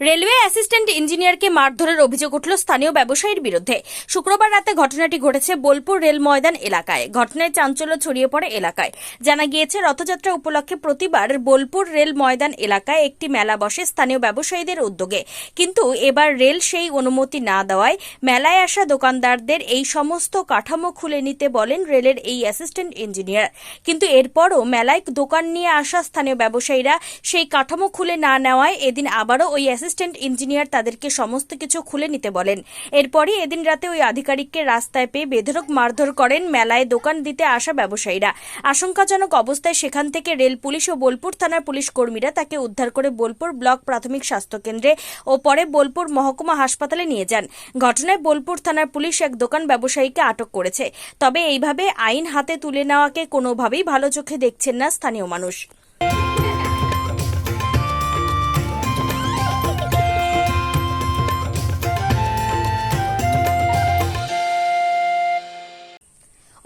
Railway assistant ইঞ্জিনিয়ারকে মারধরের অভিযোগ উঠল স্থানীয় ব্যবসায়ীর বিরুদ্ধে। শুক্রবার রাতে ঘটনাটি ঘটেছে বোলপুর রেল ময়দান এলাকায়। ঘটনায় চাঞ্চল্য ছড়িয়ে পড়ে এলাকায়। জানা গিয়েছে, রথযাত্রা উপলক্ষে প্রতিবার বোলপুর রেল ময়দান এলাকায় একটি মেলা বসে স্থানীয় ব্যবসায়ীদের উদ্যোগে। কিন্তু এবার রেল সেই অনুমতি না দেওয়ায় মেলায় আসা দোকানদারদের এই সমস্ত কাঠামো খুলে নিতে বলেন রেলের এই অ্যাসিস্ট্যান্ট ইঞ্জিনিয়ার। কিন্তু এরপরও মেলায় দোকান নিয়ে আসা স্থানীয় ব্যবসায়ীরা সেই কাঠামো খুলে না নেওয়ায় এদিন আবারও ওই অ্যাসিস্ট্যান্ট ইঞ্জিনিয়ার তাদেরকে সমস্ত কিছু খুলে নিতে বলেন। এরপরই এদিন রাতে ওই আধিকারিককে রাস্তায় পেয়ে বেধরক মারধর করেন মেলায় দোকান দিতে আসা ব্যবসায়ীরা। আশঙ্কাজনক অবস্থায় সেখান থেকে রেল পুলিশ ও বোলপুর থানার পুলিশ কর্মীরা তাকে উদ্ধার করে বোলপুর ব্লক প্রাথমিক স্বাস্থ্য কেন্দ্রে ও পরে বোলপুর মহকুমা হাসপাতালে নিয়ে যান। ঘটনায় বোলপুর থানার পুলিশ এক দোকান ব্যবসায়ীকে আটক করেছে। তবে এইভাবে আইন হাতে তুলে নেওয়াকে কোনোভাবেই ভালো চোখে দেখছেন না স্থানীয় মানুষ।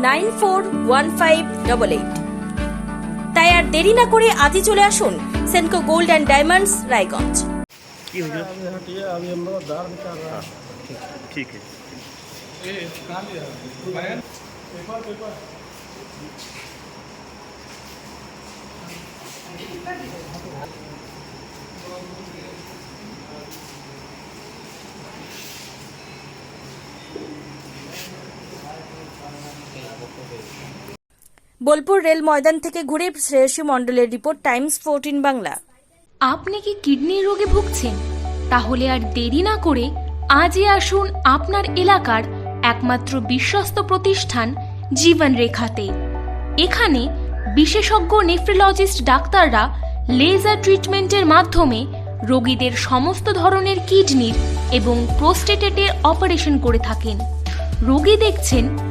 nine four one five double eight তাই আর দেরি না করে আজই চলে আসুন Senco gold and diamonds Raiganj की हुई अभी हटिए अभी हम लोग दार निकाल रहे हैं ठीक है বোলপুর রেল ময়দান থেকে ঘুরে শ্রেয়সী মণ্ডলের রিপোর্ট টাইমস ফোরটিন বাংলা। আপনি কি কিডনি রোগে ভুগছেন? তাহলে আর দেরি না করে আজই আসুন আপনার এলাকার একমাত্র বিশ্বস্ত প্রতিষ্ঠান জীবন রেখাতে এখানে বিশেষজ্ঞ নেফ্রোলজিস্ট ডাক্তাররা লেজার ট্রিটমেন্টের মাধ্যমে রোগীদের সমস্ত ধরনের কিডনির এবং প্রোস্টেটেটের অপারেশন করে থাকেন। রোগী দেখছেন